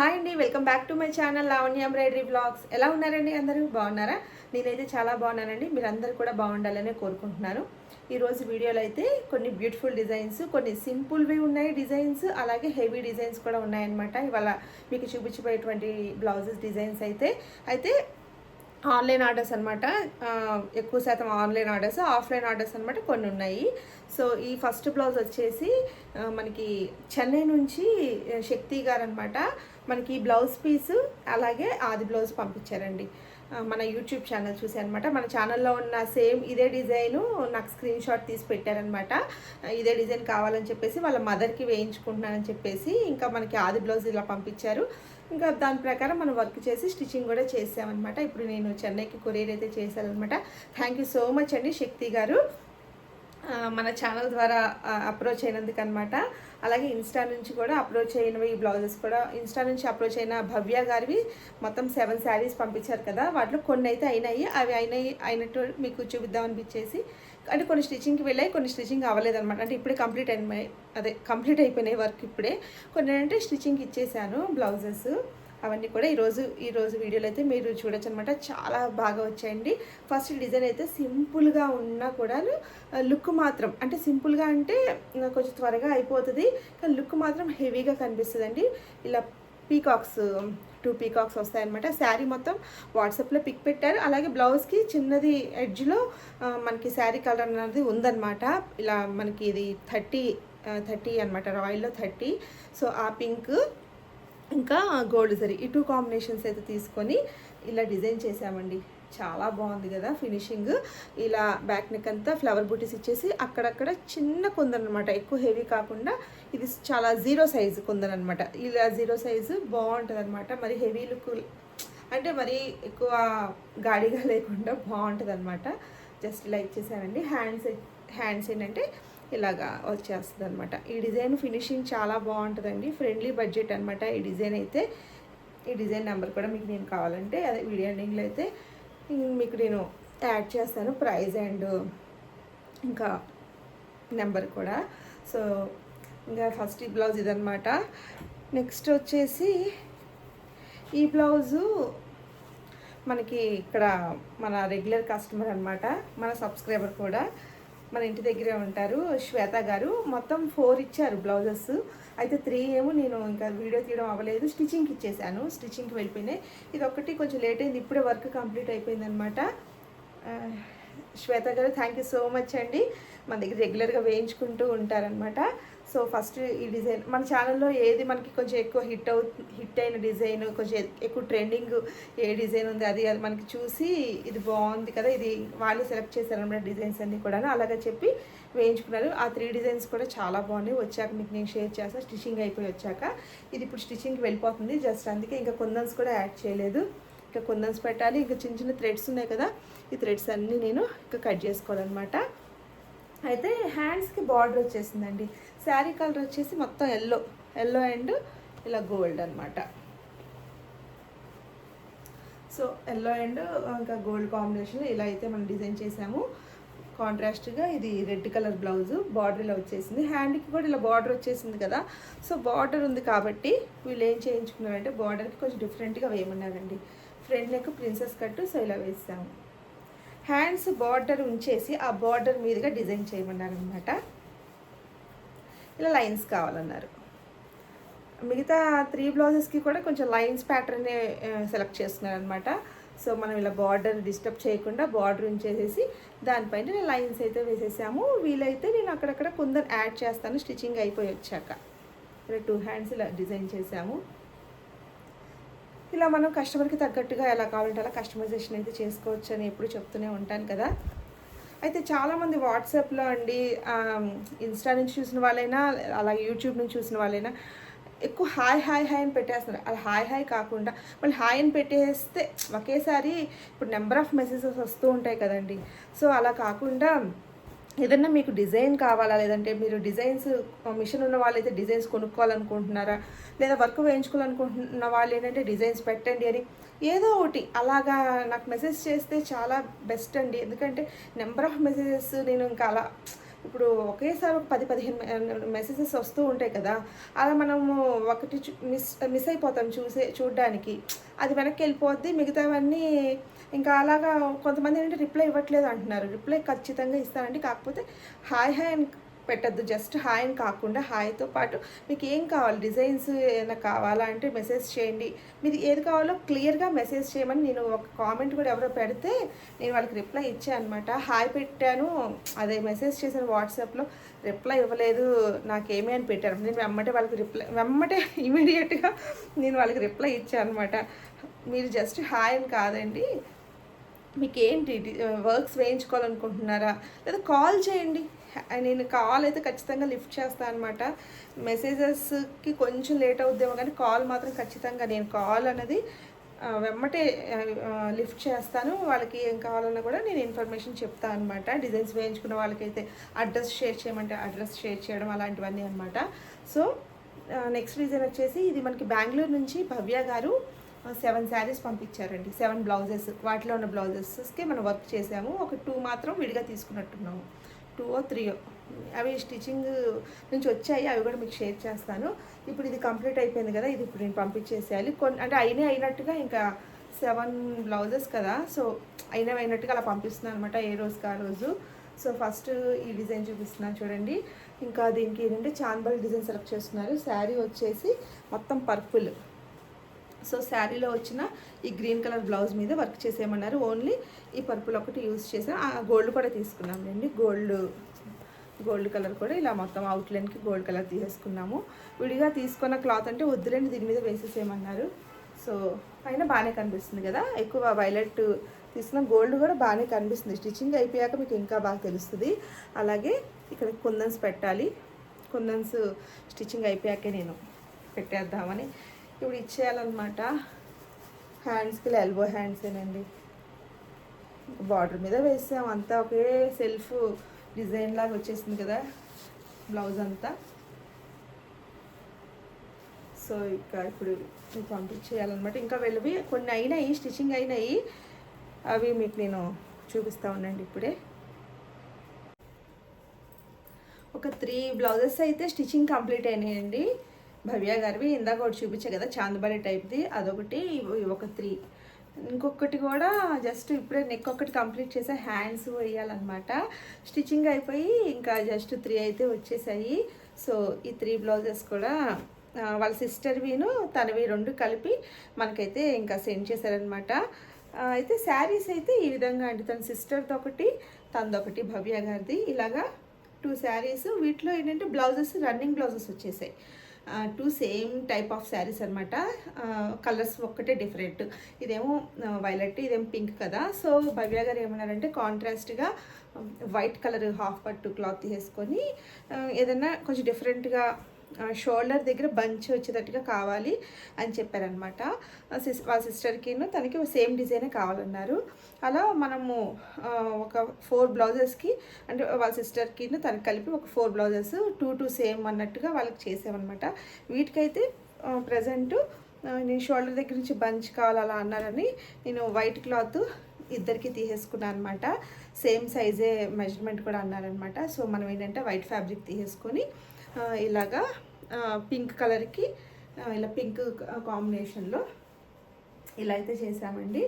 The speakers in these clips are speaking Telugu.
హాయ్ అండి welcome back to my channel Lavanya embroidery blogs ఎలా ఉన్నారండి అందరూ? బాగున్నారా? నేనైతే చాలా బాగున్నానండి. మీరు అందరూ కూడా బాగుండాలని కోరుకుంటున్నాను. ఈరోజు వీడియోలో అయితే కొన్ని బ్యూటిఫుల్ డిజైన్స్ కొన్ని సింపుల్వి ఉన్నాయి డిజైన్స్ అలాగే హెవీ డిజైన్స్ కూడా ఉన్నాయన్నమాట. ఇవాళ మీకు చూపించబోయేటువంటి బ్లౌజెస్ డిజైన్స్ అయితే అయితే ఆన్లైన్ ఆర్డర్స్ అనమాట ఎక్కువ శాతం ఆన్లైన్ ఆర్డర్స్ ఆఫ్లైన్ ఆర్డర్స్ అనమాట కొన్ని ఉన్నాయి. సో ఈ ఫస్ట్ బ్లౌజ్ వచ్చేసి మనకి చెన్నై నుంచి శక్తి గారు అనమాట మనకి ఈ బ్లౌజ్ పీస్ అలాగే ఆది బ్లౌజ్ పంపించారండి. మన యూట్యూబ్ ఛానల్ చూసి అనమాట మన ఛానల్లో ఉన్న సేమ్ ఇదే డిజైను నాకు స్క్రీన్ షాట్ తీసి పెట్టారనమాట ఇదే డిజైన్ కావాలని చెప్పేసి వాళ్ళ మదర్కి వేయించుకుంటున్నానని చెప్పేసి ఇంకా మనకి ఆది బ్లౌజ్ ఇలా పంపించారు. ఇంకా దాని ప్రకారం మనం వర్క్ చేసి స్టిచ్చింగ్ కూడా చేసామన్నమాట. ఇప్పుడు నేను చెన్నైకి కొరియర్ అయితే చేశానమాట థ్యాంక్ యూ సో మచ్ అండి శక్తి గారు. మన ఛానల్ ద్వారా అప్రోచ్ అయినందుకు అనమాట అలాగే ఇన్స్టా నుంచి కూడా అప్రోచ్ అయినవి ఈ బ్లౌజెస్ కూడా ఇన్స్టా నుంచి అప్రోచ్ అయిన భవ్య గారివి మొత్తం సెవెన్ శారీస్ పంపించారు కదా. వాటిలో కొన్ని అయితే అయినాయి. అవి అయినాయి అయినట్టు మీకు చూపిద్దాం అనిపించేసి. అంటే కొన్ని స్టిచ్చింగ్కి వెళ్ళాయి కొన్ని స్టిచ్చింగ్ అవ్వలేదన్నమాట. అంటే ఇప్పుడే కంప్లీట్ అయిపోయి అదే కంప్లీట్ అయిపోయినాయి వర్క్ ఇప్పుడే. కొన్ని అంటే స్టిచ్చింగ్ ఇచ్చేసాను బ్లౌజెస్ అవన్నీ కూడా. ఈరోజు ఈరోజు వీడియోలో అయితే మీరు చూడొచ్చు అనమాట చాలా బాగా వచ్చాయండి. ఫస్ట్ డిజైన్ అయితే సింపుల్గా ఉన్నా కూడా లుక్ మాత్రం అంటే సింపుల్గా అంటే కొంచెం త్వరగా అయిపోతుంది కానీ లుక్ మాత్రం హెవీగా కనిపిస్తుందండి. ఇలా పీకాక్స్ టూ పీకాక్స్ వస్తాయన్నమాట. శారీ మొత్తం వాట్సాప్లో పిక్ పెట్టారు. అలాగే బ్లౌజ్కి చిన్నది ఎడ్జ్లో మనకి శారీ కలర్ అనేది ఉందన్నమాట. ఇలా మనకి ఇది థర్టీ థర్టీ అనమాట రాయల్లో థర్టీ. సో ఆ పింక్ ఇంకా గోల్డ్ జరీ. ఈ టూ కాంబినేషన్స్ అయితే తీసుకొని ఇలా డిజైన్ చేసామండి చాలా బాగుంది కదా ఫినిషింగ్. ఇలా బ్యాక్ నెక్ అంతా ఫ్లవర్ బూటీస్ ఇచ్చేసి అక్కడక్కడ చిన్న కుందన్ అనమాట ఎక్కువ హెవీ కాకుండా ఇది చాలా జీరో సైజు కుందన్ అనమాట ఇలా జీరో సైజు బాగుంటుంది అనమాట మరి హెవీ లుక్ అంటే మరి ఎక్కువ గాడిగా లేకుండా బాగుంటుంది అనమాట జస్ట్ ఇలా ఇచ్చేసానండి. హ్యాండ్స్ హ్యాండ్స్ ఏంటంటే ఇలాగా వచ్చేస్తుంది అనమాట ఈ డిజైన్ ఫినిషింగ్ చాలా బాగుంటుందండి. ఫ్రెండ్లీ బడ్జెట్ అనమాట ఈ డిజైన్ అయితే. ఈ డిజైన్ నెంబర్ కూడా మీకు నేను కావాలంటే అదే వీడియో ఎండింగ్లో అయితే మీకు నేను యాడ్ చేస్తాను ప్రైజ్ అండ్ ఇంకా నెంబర్ కూడా. సో ఇంకా ఫస్ట్ ఈ బ్లౌజ్ ఇదనమాట నెక్స్ట్ వచ్చేసి ఈ బ్లౌజు మనకి ఇక్కడ మన రెగ్యులర్ కస్టమర్ అనమాట మన సబ్స్క్రైబర్ కూడా. మన ఇంటి దగ్గరే ఉంటారు శ్వేత గారు. మొత్తం ఫోర్ ఇచ్చారు బ్లౌజెస్. అయితే త్రీ ఏమో నేను ఇంకా వీడియో తీయడం అవ్వలేదు. స్టిచ్చింగ్కి ఇచ్చేసాను. స్టిచ్చింగ్కి వెళ్ళిపోయినాయి. ఇది ఒకటి కొంచెం లేట్ అయింది. ఇప్పుడే వర్క్ కంప్లీట్ అయిపోయింది అనమాట శ్వేత గారు థ్యాంక్ యూ సో మచ్ అండి. మన దగ్గర రెగ్యులర్గా వేయించుకుంటూ ఉంటారనమాట సో ఫస్ట్ ఈ డిజైన్ మన ఛానల్లో ఏది మనకి కొంచెం ఎక్కువ హిట్ అవు హిట్ అయిన డిజైన్ కొంచెం ఎక్కువ ట్రెండింగ్ ఏ డిజైన్ ఉంది అది అది మనకి చూసి ఇది బాగుంది కదా ఇది వాళ్ళు సెలెక్ట్ చేశారనమాట డిజైన్స్ అన్నీ కూడా అలాగే చెప్పి వేయించుకున్నారు. ఆ త్రీ డిజైన్స్ కూడా చాలా బాగున్నాయి. వచ్చాక మీకు నేను షేర్ చేస్తాను స్టిచ్చింగ్ అయిపోయి వచ్చాక. ఇది ఇప్పుడు స్టిచ్చింగ్కి వెళ్ళిపోతుంది జస్ట్ అందుకే ఇంకా కొందన్స్ కూడా యాడ్ చేయలేదు. ఇంకా కొందన్స్ పెట్టాలి ఇంకా చిన్న చిన్న థ్రెడ్స్ ఉన్నాయి కదా ఈ థ్రెడ్స్ అన్నీ నేను ఇంకా కట్ చేసుకోవాలన్నమాట. అయితే హ్యాండ్స్కి బార్డర్ వచ్చేసిందండి. శారీ కలర్ వచ్చేసి మొత్తం ఎల్లో ఎల్లో అండ్ ఇలా గోల్డ్ అనమాట సో ఎల్లో అండ్ ఇంకా గోల్డ్ కాంబినేషన్ ఇలా అయితే మనం డిజైన్ చేసాము. కాంట్రాస్ట్గా ఇది రెడ్ కలర్ బ్లౌజ్ బార్డర్ ఇలా వచ్చేసింది. హ్యాండ్కి కూడా ఇలా బార్డర్ వచ్చేసింది కదా. సో బార్డర్ ఉంది కాబట్టి వీళ్ళు ఏం చేయించుకున్నారంటే బార్డర్కి కొంచెం డిఫరెంట్గా వేయమన్నారండి. Front neck princess cut so ఇలా వేసాము. హ్యాండ్స్ బార్డర్ ఉంచేసి ఆ బార్డర్ మీదుగా డిజైన్ చేయమన్నారు అనమాట ఇలా లైన్స్ కావాలన్నారు. మిగతా త్రీ బ్లౌజెస్కి కూడా కొంచెం లైన్స్ ప్యాటర్నే సెలెక్ట్ చేస్తున్నారు అనమాట సో మనం ఇలా బార్డర్ డిస్టర్బ్ చేయకుండా బార్డర్ ఉంచేసేసి దానిపైన నేను లైన్స్ అయితే వేసేసాము. వీలైతే నేను అక్కడక్కడ కొందరు యాడ్ చేస్తాను. స్టిచ్చింగ్ అయిపోయి వచ్చాక. ఇలా టూ హ్యాండ్స్ ఇలా డిజైన్ చేసాము. ఇలా మనం కస్టమర్కి తగ్గట్టుగా ఎలా కావాలంటే అలా కస్టమైజేషన్ అయితే చేసుకోవచ్చు అని ఎప్పుడు చెప్తూనే ఉంటాను కదా. అయితే చాలామంది వాట్సాప్లో అండి ఇన్స్టా నుంచి చూసిన వాళ్ళైనా అలాగే యూట్యూబ్ నుంచి చూసిన వాళ్ళైనా ఎక్కువ హాయ్ హాయ్ హాయ్ అని పెట్టేస్తున్నారు. అలా హాయ్ హాయ్ కాకుండా మళ్ళీ హాయ్ అని పెట్టేస్తే ఒకేసారి ఇప్పుడు నెంబర్ ఆఫ్ మెసేజెస్ వస్తూ ఉంటాయి కదండి. సో అలా కాకుండా ఏదన్నా మీకు డిజైన్ కావాలా? లేదంటే మీరు డిజైన్స్ మిషన్ ఉన్న వాళ్ళైతే డిజైన్స్ కొనుక్కోవాలనుకుంటున్నారా? లేదా వర్క్ వేయించుకోవాలనుకుంటున్న వాళ్ళు ఏంటంటే డిజైన్స్ పెట్టండి అని ఏదో ఒకటి అలాగా నాకు మెసేజ్ చేస్తే చాలా బెస్ట్ అండి. ఎందుకంటే నెంబర్ ఆఫ్ మెసేజెస్ నేను ఇంకా అలా ఇప్పుడు ఒకేసారి ఒక పది పదిహేను మెసేజెస్ వస్తూ ఉంటాయి కదా అలా మనము ఒకటి చూ- మిస్ మిస్ అయిపోతాం చూసే చూడడానికి. అది వెనక్కి వెళ్ళిపోద్ది మిగతావన్నీ ఇంకా అలాగా కొంతమంది ఏంటంటే రిప్లై ఇవ్వట్లేదు అంటున్నారు. రిప్లై ఖచ్చితంగా ఇస్తానండి కాకపోతే హాయ్ హాయ్ అని పెట్టద్దు. జస్ట్ హాయ్ అని కాకుండా హాయ్తో పాటు మీకు ఏం కావాలి? డిజైన్స్ ఏమైనా కావాలా అంటే మెసేజ్ చేయండి. మీది ఏది కావాలో క్లియర్గా మెసేజ్ చేయమని నేను ఒక కామెంట్ కూడా ఎవరో పెడితే నేను వాళ్ళకి రిప్లై ఇచ్చాను అనమాట హాయ్ పెట్టాను. అదే మెసేజ్ చేశాను వాట్సాప్లో. రిప్లై ఇవ్వలేదు. నాకేమీ అని పెట్టాను నేను వెమ్మటే వాళ్ళకి రిప్లై వెమ్మటే ఇమీడియట్గా నేను వాళ్ళకి రిప్లై ఇచ్చాను అనమాట మీరు జస్ట్ హాయ్ అని కాదండి. మీకు ఏంటి వర్క్స్ వేయించుకోవాలనుకుంటున్నారా? లేదా కాల్ చేయండి. నేను కాల్ అయితే ఖచ్చితంగా లిఫ్ట్ చేస్తాను అనమాట మెసేజెస్కి కొంచెం లేట్ అవుద్దేమో కానీ కాల్ మాత్రం ఖచ్చితంగా నేను కాల్ అనేది వెమ్మటే లిఫ్ట్ చేస్తాను. వాళ్ళకి ఏం కావాలన్నా కూడా నేను ఇన్ఫర్మేషన్ చెప్తాను అనమాట డిజైన్స్ వేయించుకున్న వాళ్ళకైతే అడ్రస్ షేర్ చేయమంటే అడ్రస్ షేర్ చేయడం అలాంటివన్నీ అనమాట సో నెక్స్ట్ డిజైన్ వచ్చేసి ఇది మనకి బెంగళూరు నుంచి భవ్య గారు సెవెన్ శారీస్ పంపించారండి. సెవెన్ బ్లౌజెస్ వాటిలో ఉన్న బ్లౌజెస్కి మనం వర్క్ చేసాము. ఒక టూ మాత్రం విడిగా తీసుకున్నట్టున్నాము. టూ ఓ త్రీయో అవి స్టిచ్చింగ్ నుంచి వచ్చాయి అవి కూడా మీకు షేర్ చేస్తాను. ఇప్పుడు ఇది కంప్లీట్ అయిపోయింది కదా ఇది ఇప్పుడు నేను పంపించేసేయాలి. కొన్ని అంటే అయినా అయినట్టుగా ఇంకా సెవెన్ బ్లౌజెస్ కదా సో అయినవి అయినట్టుగా అలా పంపిస్తున్నాను అనమాట ఏ రోజుకి ఆ రోజు. సో ఫస్ట్ ఈ డిజైన్ చూపిస్తున్నాను చూడండి. ఇంకా దీనికి ఏంటంటే చాన్బల్ డిజైన్ సెలెక్ట్ చేస్తున్నారు. శారీ వచ్చేసి మొత్తం పర్పుల్. సో శారీలో వచ్చిన ఈ గ్రీన్ కలర్ బ్లౌజ్ మీద వర్క్ చేసేయమన్నారు. ఓన్లీ ఈ పర్పుల్ ఒకటి యూజ్ చేసాం ఆ గోల్డ్ కూడా తీసుకున్నాం అండి. గోల్డ్ గోల్డ్ కలర్ కూడా ఇలా మొత్తం అవుట్లైన్కి గోల్డ్ కలర్ తీసేసుకున్నాము. విడిగా తీసుకున్న క్లాత్ అంటే వద్దులేండి దీని మీద వేసేసేయమన్నారు. సో పైన బాగానే కనిపిస్తుంది కదా. ఎక్కువ వైలెట్ తీసుకున్న గోల్డ్ కూడా బాగానే కనిపిస్తుంది. స్టిచ్చింగ్ అయిపోయాక మీకు ఇంకా బాగా తెలుస్తుంది. అలాగే ఇక్కడ కుందన్స్ పెట్టాలి. కుందన్స్ స్టిచ్చింగ్ అయిపోయాకే నేను పెట్టేద్దామని. ఇప్పుడు ఇచ్చేయాలన్నమాట. హ్యాండ్స్కి ఎల్బో హ్యాండ్సేనండి బార్డర్ మీద వేసాం. అంతా ఒకే సెల్ఫ్ డిజైన్ లాగా వచ్చేసింది కదా బ్లౌజ్ అంతా. సో ఇక్కడ ఇప్పుడు పంపించేయాలన్నమాట. ఇంకా వెళ్ళవి కొన్ని అయినాయి స్టిచ్చింగ్ అయినాయి. అవి మీకు నేను చూపిస్తా ఉండండి ఇప్పుడే. ఒక త్రీ బ్లౌజెస్ అయితే స్టిచ్చింగ్ కంప్లీట్ అయినాయండి. భవ్య గారివి ఇందాక ఒకటి చూపించా కదా చాందబారి టైప్ది అదొకటి ఒక త్రీ. ఇంకొకటి కూడా జస్ట్ ఇప్పుడే నెక్ ఒకటి కంప్లీట్ చేసా హ్యాండ్స్ వేయాలన్నమాట. స్టిచ్చింగ్ అయిపోయి ఇంకా జస్ట్ త్రీ అయితే వచ్చేసాయి. సో ఈ త్రీ బ్లౌజెస్ కూడా వాళ్ళ వాళ్ళ సిస్టర్విను తనవి రెండు కలిపి మనకైతే ఇంకా సెండ్ చేశారనమాట అయితే శారీస్ అయితే ఈ విధంగా అండి. తన సిస్టర్ది ఒకటి తనదొకటి భవ్య గారిది. ఇలాగా టూ శారీస్. వీటిలో ఏంటంటే బ్లౌజెస్ రన్నింగ్ బ్లౌజెస్ వచ్చేసాయి. Two same type of saris అనమాట కలర్స్ ఒక్కటే డిఫరెంట్ ఇదేమో వైలెట్ ఇదేమో పింక్ కదా. సో భవ్య గారు ఏమన్నారంటే కాంట్రాస్ట్గా వైట్ కలర్ హాఫ్ పట్టు క్లాత్ వేసుకొని ఏదైనా కొంచెం డిఫరెంట్గా షోల్డర్ దగ్గర బంచ్ వచ్చేటట్టుగా కావాలి అని చెప్పారనమాట సిస్ వాళ్ళ సిస్టర్కిను తనకి సేమ్ డిజైనే కావాలన్నారు. అలా మనము ఒక ఫోర్ బ్లౌజెస్కి అంటే వాళ్ళ సిస్టర్కిను తనకి కలిపి ఒక four blouses two two same అన్నట్టుగా వాళ్ళకి చేసామన్నమాట. వీటికైతే ప్రజెంటు నేను షోల్డర్ దగ్గర నుంచి బంచ్ కావాలి అలా అన్నారని నేను వైట్ క్లాత్ ఇద్దరికి తీసేసుకున్నాను అనమాట సేమ్ సైజే మెజర్మెంట్ కూడా అన్నారనమాట సో మనం ఏంటంటే వైట్ ఫ్యాబ్రిక్ తీసేసుకొని ఇలాగా పింక్ కలర్కి ఇలా పింక్ కాంబినేషన్లో ఇలా అయితే చేసామండి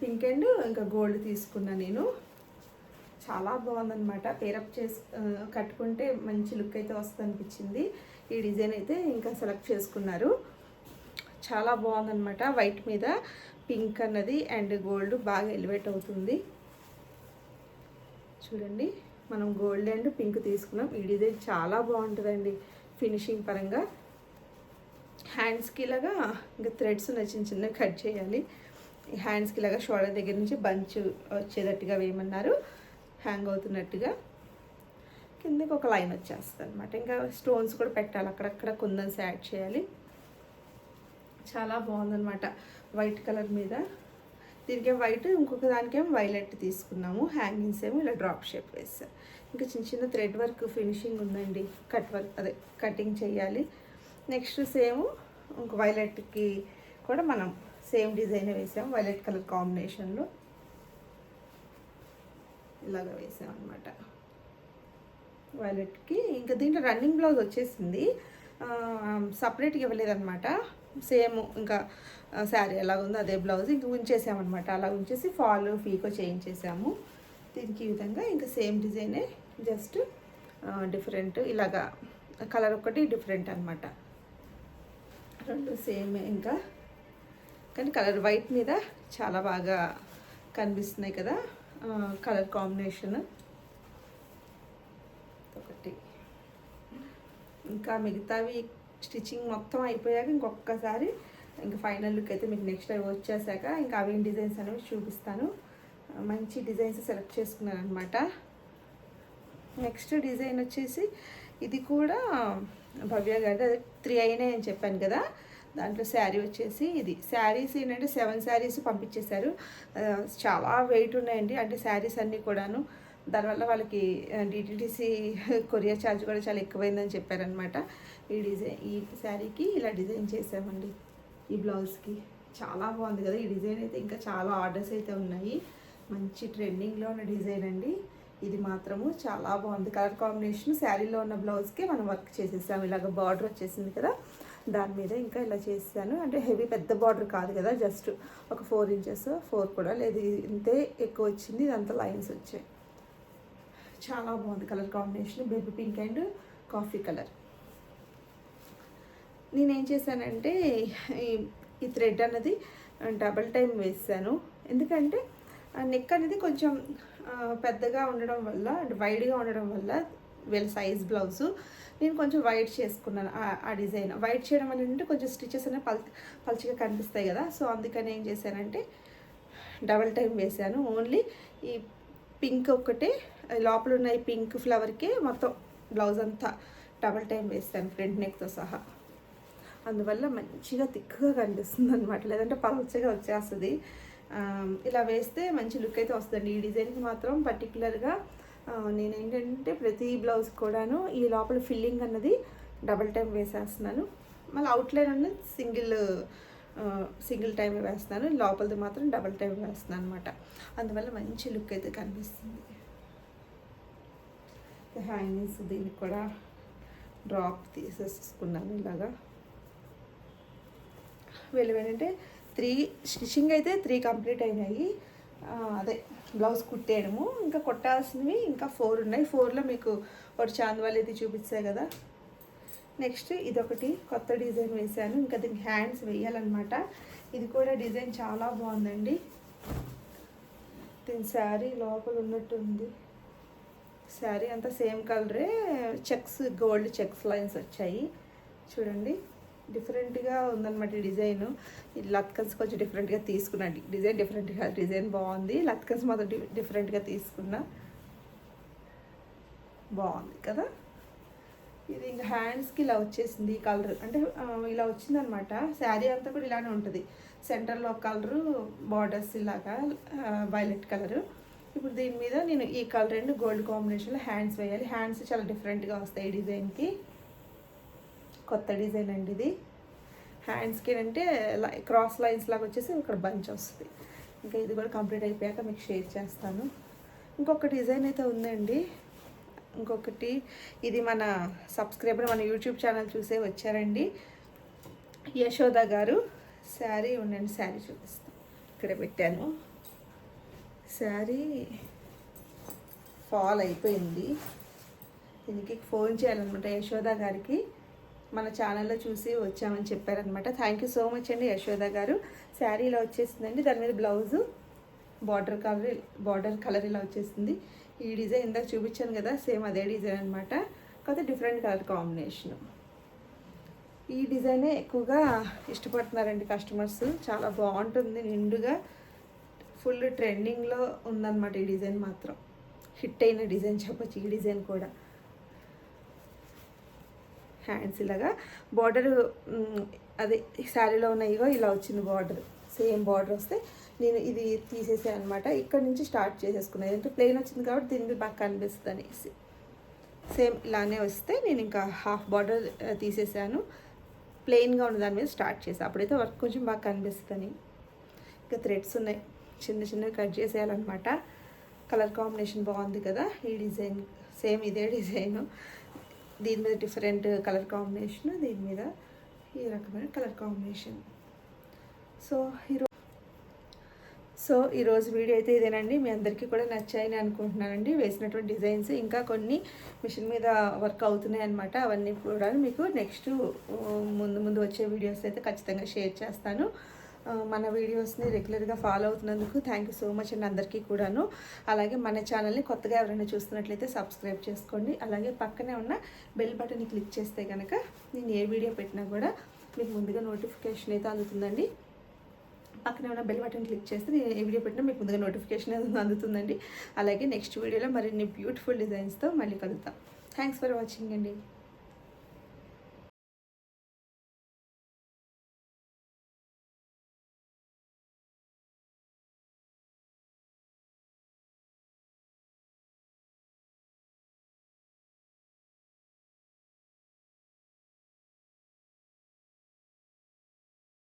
పింక్ అండ్ ఇంకా గోల్డ్ తీసుకున్నా నేను. చాలా బాగుందన్నమాట. పేరప్ చేసి కట్టుకుంటే మంచి లుక్ అయితే వస్తుంది అనిపించింది ఈ డిజైన్ అయితే ఇంకా సెలెక్ట్ చేసుకున్నారు. చాలా బాగుందన్నమాట. వైట్ మీద పింక్ అన్నది అండ్ గోల్డ్ బాగా ఎలివేట్ అవుతుంది. చూడండి. మనం గోల్డ్ అండ్ పింక్ తీసుకున్నాం. ఈ డిజైన్ చాలా బాగుంటుందండి ఫినిషింగ్ పరంగా. హ్యాండ్స్కి ఇలాగా ఇంకా థ్రెడ్స్ ఉన్న చిన్న చిన్నవి కట్ చేయాలి. ఈ హ్యాండ్స్కి ఇలాగా షోల్డర్ దగ్గర నుంచి బంచ్ వచ్చేటట్టుగా వేయమన్నారు. హ్యాంగ్ అవుతున్నట్టుగా. కిందకి ఒక లైన్ వచ్చేస్తుంది అనమాట ఇంకా స్టోన్స్ కూడా పెట్టాలి అక్కడక్కడ కుందన్స్ యాడ్ చేయాలి. చాలా బాగుందన్నమాట. వైట్ కలర్ మీద. దీనికి వైట్ ఇంకొక దానికేం వైలెట్ తీసుకున్నాము. హ్యాంగింగ్స్ ఏమో ఇలా డ్రాప్ షేప్ వేస్తారు ఇంకా చిన్న చిన్న థ్రెడ్ వర్క్ ఫినిషింగ్ ఉందండి. కట్ వర్క్ అదే కటింగ్ చేయాలి. నెక్స్ట్ సేమ్ ఇంక వైలెట్కి కూడా మనం సేమ్ డిజైన్ వేసాం వైలెట్ కలర్ కాంబినేషన్లో ఇలాగ వేసాం అనమాట వైలెట్కి ఇంకా దీంట్లో రన్నింగ్ బ్లౌజ్ వచ్చేసింది. సపరేట్గా ఇవ్వలేదన్నమాట. సేమ్ ఇంకా శారీ ఎలా ఉందో అదే బ్లౌజ్ ఇంకా ఉంచేసామన్నమాట. అలా ఉంచేసి ఫాల్ ఫీకో చేయించేసాము. దీనికి ఈ విధంగా ఇంకా సేమ్ డిజైనే జస్ట్ డిఫరెంట్ ఇలాగా కలర్ ఒకటి డిఫరెంట్ అనమాట రెండు సేమ్ ఇంకా. కానీ కలర్ వైట్ మీద చాలా బాగా కనిపిస్తున్నాయి కదా కలర్ కాంబినేషన్. ఒకటి. ఇంకా మిగతావి స్టిచ్చింగ్ మొత్తం అయిపోయాక ఇంకొకసారి ఇంకా ఫైనల్ లుక్ అయితే మీకు నెక్స్ట్ అవి వచ్చేసాక ఇంకా అవి డిజైన్స్ అనేవి చూపిస్తాను. మంచి డిజైన్స్ సెలెక్ట్ చేసుకున్నాను అనమాట నెక్స్ట్ డిజైన్ వచ్చేసి ఇది కూడా భవ్య గారి అదే త్రీ అయినాయి అని చెప్పాను కదా. దాంట్లో శారీ వచ్చేసి ఇది. శారీస్ ఏంటంటే సెవెన్ శారీస్ పంపించేశారు. చాలా వెయిట్ ఉన్నాయండి. అంటే శారీస్ అన్నీ కూడాను. దానివల్ల వాళ్ళకి డిటిడిసి కొరియర్ ఛార్జ్ కూడా చాలా ఎక్కువైందని చెప్పారనమాట ఈ డిజైన్ ఈ శారీకి ఇలా డిజైన్ చేసామండి ఈ బ్లౌజ్కి. చాలా బాగుంది కదా ఈ డిజైన్ అయితే ఇంకా చాలా ఆర్డర్స్ అయితే ఉన్నాయి. మంచి ట్రెండింగ్లో ఉన్న డిజైన్ అండి. ఇది మాత్రము చాలా బాగుంది. కలర్ కాంబినేషన్ శారీలో ఉన్న బ్లౌజ్కి మనం వర్క్ చేసేసాము ఇలాగ బార్డర్ వచ్చేసింది కదా దాని మీద ఇంకా ఇలా చేసాను. అంటే హెవీ పెద్ద బార్డర్ కాదు కదా జస్ట్ ఒక ఫోర్ ఇంచెస్ ఫోర్ కూడా లేదు. ఇంతే ఎక్కువ వచ్చింది ఇదంతా లైన్స్ వచ్చాయి. చాలా బాగుంది colour combination. Baby pink and coffee colour. నేనేం చేశానంటే ఈ- ఈ థ్రెడ్ అన్నది డబల్ టైం వేసాను. ఎందుకంటే నెక్ అనేది కొంచెం పెద్దగా ఉండడం వల్ల వైడ్గా ఉండడం వల్ల వెల్ సైజ్ బ్లౌజు నేను కొంచెం వైట్ చేసుకున్నాను ఆ- డిజైన్. వైట్ చేయడం వల్ల ఏంటంటే కొంచెం స్టిచెస్ అనేవి పల్ పల్చగా కనిపిస్తాయి కదా. సో అందుకని ఏం చేశానంటే డబల్ టైం వేసాను. ఓన్లీ ఈ పింక్ ఒక్కటే లోపల ఉన్న ఈ పింక్ ఫ్లవర్కే మొత్తం బ్లౌజ్ అంతా డబల్ టైం వేసాను ఫ్రంట్ నెక్తో సహా. అందువల్ల మంచిగా తిక్కుగా కనిపిస్తుంది అనమాట లేదంటే పలచగా వచ్చేస్తుంది. ఇలా వేస్తే మంచి లుక్ అయితే వస్తుంది ఈ డిజైన్కి మాత్రం పర్టికులర్గా నేను ఏంటంటే ప్రతి బ్లౌజ్ కూడాను ఈ లోపల ఫిల్లింగ్ అన్నది డబల్ టైం వేసేస్తున్నాను. మళ్ళీ అవుట్లైన్ అన్నది సింగిల్ సింగిల్ టైం వేస్తున్నాను. లోపలది మాత్రం డబల్ టైం వేస్తున్నాను అనమాట అందువల్ల మంచి లుక్ అయితే కనిపిస్తుంది. హ్యాంగింగ్స్ దీనికి కూడా డ్రాప్ తీసేసుకున్నాను ఇలాగా. వెళ్ళి ఏంటంటే త్రీ స్టిచ్చింగ్ అయితే త్రీ కంప్లీట్ అయినాయి. అదే బ్లౌజ్ కుట్టేయడము. ఇంకా కొట్టాల్సినవి ఇంకా ఫోర్ ఉన్నాయి. ఫోర్లో మీకు ఒకటి చాందవాళ్ళు ఇది చూపిస్తాయి కదా. నెక్స్ట్ ఇదొకటి కొత్త డిజైన్ వేశాను. ఇంకా దీనికి హ్యాండ్స్ వేయాలన్నమాట. ఇది కూడా డిజైన్ చాలా బాగుందండి. దీని శారీ లోపల ఉన్నట్టుంది శారీ అంతా సేమ్ కలరే. చెక్స్ గోల్డ్ చెక్స్ లైన్స్ వచ్చాయి. చూడండి. డిఫరెంట్గా ఉందన్నమాట ఈ డిజైన్. ఈ లత్కన్స్ కొంచెం డిఫరెంట్గా తీసుకున్నా. డిజైన్ డిఫరెంట్గా డిజైన్ బాగుంది. లత్కన్స్ మాత్రం డి- డిఫరెంట్గా తీసుకున్నా. బాగుంది కదా? ఇది ఇంకా హ్యాండ్స్కి ఇలా వచ్చేసింది ఈ కలర్. అంటే ఇలా వచ్చిందనమాట శారీ అంతా కూడా ఇలానే ఉంటుంది. సెంటర్లో కలరు బార్డర్స్ ఇలాగా వైలెట్ కలరు. ఇప్పుడు దీని మీద నేను ఈ కలర్ అండ్ గోల్డ్ కాంబినేషన్లో హ్యాండ్స్ వేయాలి. హ్యాండ్స్ చాలా డిఫరెంట్గా వస్తాయి ఈ డిజైన్కి. కొత్త డిజైన్ అండి ఇది. హ్యాండ్స్కి అంటే లై- క్రాస్ లైన్స్ లాగా వచ్చేసి ఇక్కడ బంచ్ వస్తుంది. ఇంకా ఇది కూడా కంప్లీట్ అయిపోయాక మీకు షేర్ చేస్తాను. ఇంకొక డిజైన్ అయితే ఉందండి. ఇంకొకటి ఇది మన సబ్స్క్రైబర్ మన యూట్యూబ్ ఛానల్ చూసే వచ్చారండి. యశోద గారు. శారీ ఉండండి శారీ చూపిస్తాను ఇక్కడ పెట్టాను. శారీ ఫాల్ అయిపోయింది. దీనికి ఫోన్ చేయాలన్నమాట యశోద గారికి. మన ఛానల్లో చూసి వచ్చామని చెప్పారనమాట థ్యాంక్ యూ సో మచ్ అండి యశోద గారు. శారీ ఇలా వచ్చేసిందండి. దాని మీద blouse border colour border colour ఇలా వచ్చేసింది. ఈ డిజైన్ ఇందాక చూపించాను కదా సేమ్ అదే డిజైన్ అనమాట కాకపోతే డిఫరెంట్ కలర్ కాంబినేషన్ ఈ డిజైనే ఎక్కువగా ఇష్టపడుతున్నారండి కస్టమర్స్ చాలా బాగుంటుంది నిండుగా ఫుల్ ట్రెండింగ్లో ఉందన్నమాట ఈ డిజైన్ మాత్రం. హిట్ అయిన డిజైన్ చెప్పొచ్చు ఈ డిజైన్ కూడా. హ్యాండ్స్ ఇలాగా. బార్డర్ అదే శారీలో ఉన్న ఇగో ఇలా వచ్చింది బార్డర్. సేమ్ బార్డర్ వస్తే నేను ఇది తీసేసాను అనమాట ఇక్కడ నుంచి స్టార్ట్ చేసేసుకున్నాను ఎందుకంటే ప్లెయిన్ వచ్చింది కాబట్టి దీని మీద బాగా కనిపిస్తుంది అనేసి. సేమ్ ఇలానే వస్తే నేను ఇంకా హాఫ్ బార్డర్ తీసేసాను. ప్లెయిన్గా ఉన్న దాని మీద స్టార్ట్ చేసాను అప్పుడైతే వర్క్ కొంచెం బాగా కనిపిస్తుంది. ఇంకా థ్రెడ్స్ ఉన్నాయి. చిన్న చిన్నవి కట్ చేసేయాలన్నమాట. కలర్ కాంబినేషన్ బాగుంది కదా ఈ డిజైన్. సేమ్ ఇదే డిజైను. దీని మీద డిఫరెంట్ కలర్ కాంబినేషన్ దీని మీద ఈ రకమైన కలర్ కాంబినేషన్. సో ఈరోజు సో ఈరోజు వీడియో అయితే ఇదేనండి. మీ అందరికీ కూడా నచ్చాయని అనుకుంటున్నానండి. వేసినటువంటి డిజైన్స్ ఇంకా కొన్ని మిషన్ మీద వర్క్ అవుతున్నాయి అనమాట అవన్నీ కూడా మీకు నెక్స్ట్ ముందు ముందు వచ్చే వీడియోస్ అయితే ఖచ్చితంగా షేర్ చేస్తాను. మన వీడియోస్ని రెగ్యులర్గా ఫాలో అవుతున్నందుకు థ్యాంక్ యూ సో మచ్ అండి అందరికీ కూడాను. అలాగే మన ఛానల్ని కొత్తగా ఎవరైనా చూస్తున్నట్లయితే సబ్స్క్రైబ్ చేసుకోండి. అలాగే పక్కనే ఉన్న బెల్ బటన్ని క్లిక్ చేస్తే కనుక నేను ఏ వీడియో పెట్టినా కూడా మీకు ముందుగా నోటిఫికేషన్ అయితే అందుతుందండి. పక్కనే ఉన్న బెల్ బటన్ క్లిక్ చేస్తే నేను ఏ వీడియో పెట్టినా మీకు ముందుగా నోటిఫికేషన్ అయితే అందుతుందండి. అలాగే నెక్స్ట్ వీడియోలో మరిన్ని బ్యూటిఫుల్ డిజైన్స్తో మళ్ళీ కలుద్దాం. థ్యాంక్స్ ఫర్ వాచింగ్ అండి.